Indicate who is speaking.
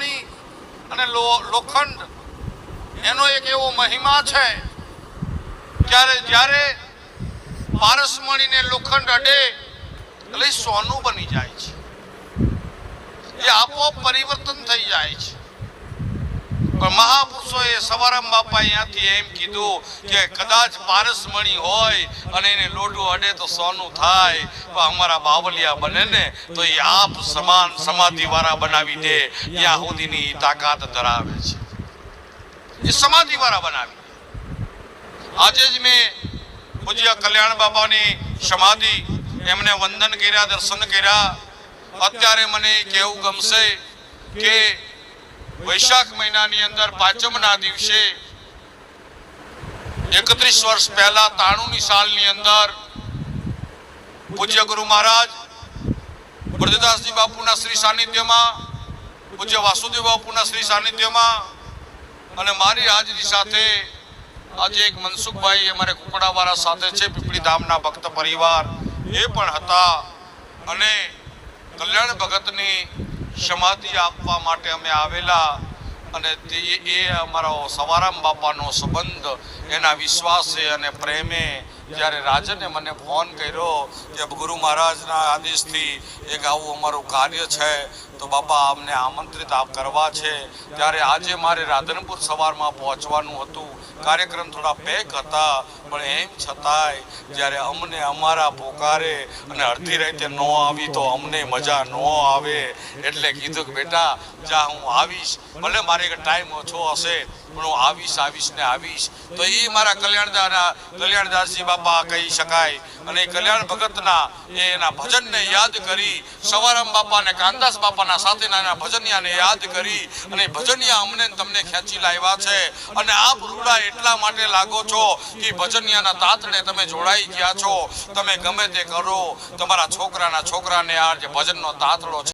Speaker 1: પારસમણી અને લોખંડ, એનો એક એવો મહિમા છે. જ્યારે પારસમણી ને લોખંડ અડે, એટલે સોનું બની જાય છે. એ આપોઆપ પરિવર્તન થઈ જાય છે. પણ મહાપુરુષોએ સવારામ બાપા અહીંયાથી એમ કીધું કે કદાચ પારસમણી હોય અને એને લોઢું અડે તો સોનું થાય, પણ અમારા બાવલિયા બને ને તો એ આપ સમાન સમાધિ વાળા બનાવી દે. ત્યાં સુધીની તાકાત ધરાવે છે. એ સમાધિ વાળા બનાવી આજે જ મેં પૂજ્ય કલ્યાણ બાબાની સમાધિ એમને વંદન કર્યા, દર્શન કર્યા. અત્યારે મને કેવું ગમશે કે વૈશાખ મહિનાની અંદર પાંચમના દિવસે એકત્રીસ વર્ષ પહેલા તાણુની સાલની અંદર પૂજ્ય ગુરુ મહારાજ બ્રજદાસજી બાપુના શ્રી સાનિધ્યમાં, પૂજ્ય વાસુદેવ બાપુના શ્રી સાનિધ્યમાં અને મારી હાજરી સાથે આજે એક મનસુખભાઈ અમારે કુકડાવાળા સાથે છે, પીપળી ધામના ભક્ત પરિવાર, એ પણ હતા અને કલ્યાણ ભગતની સમાધિ આપવા માટે અમે આવેલા અને તે એ અમારો સવારામ બાપાનો સંબંધ, એના વિશ્વાસે અને પ્રેમે જ્યારે રાજને મને ફોન કર્યો કે ગુરુ મહારાજના આદેશથી એક આવું અમારું કાર્ય છે તો બાપા અમને આમંત્રિત કરવા છે. ત્યારે આજે મારે રાધનપુર સવારમાં પહોંચવાનું હતું. કાર્યક્રમ થોડા પેક હતા, પણ એમ છતાંય જ્યારે અમને અમારા પોકારે અને અડધી રાતે ન આવી તો અમને મજા ન આવે. એટલે કીધું કે, બેટા, જા, હું આવીશ. ભલે મારે ટાઈમ ઓછો હશે, પણ હું આવીશ આવીશ ને આવીશ. તો એ મારા કલ્યાણદાના, કલ્યાણદાસજી બાપા કહી શકાય. અને કલ્યાણ ભગતના એના ભજનને યાદ કરી સવારામ બાપા અને કાનદાસ બાપાના સાથેના ભજનિયાને યાદ કરી અને ભજનિયા અમને તમને ખેંચી લાવ્યા છે. અને આપ રૂડા એટલા માટે લાગો છો કે ભજનિયાના તાતડે તમે જોડાઈ ગયા છો. તમે ગમે તે કરો. તમારા છોકરાના છોકરાને આ જે ભજનનો તાતડો છે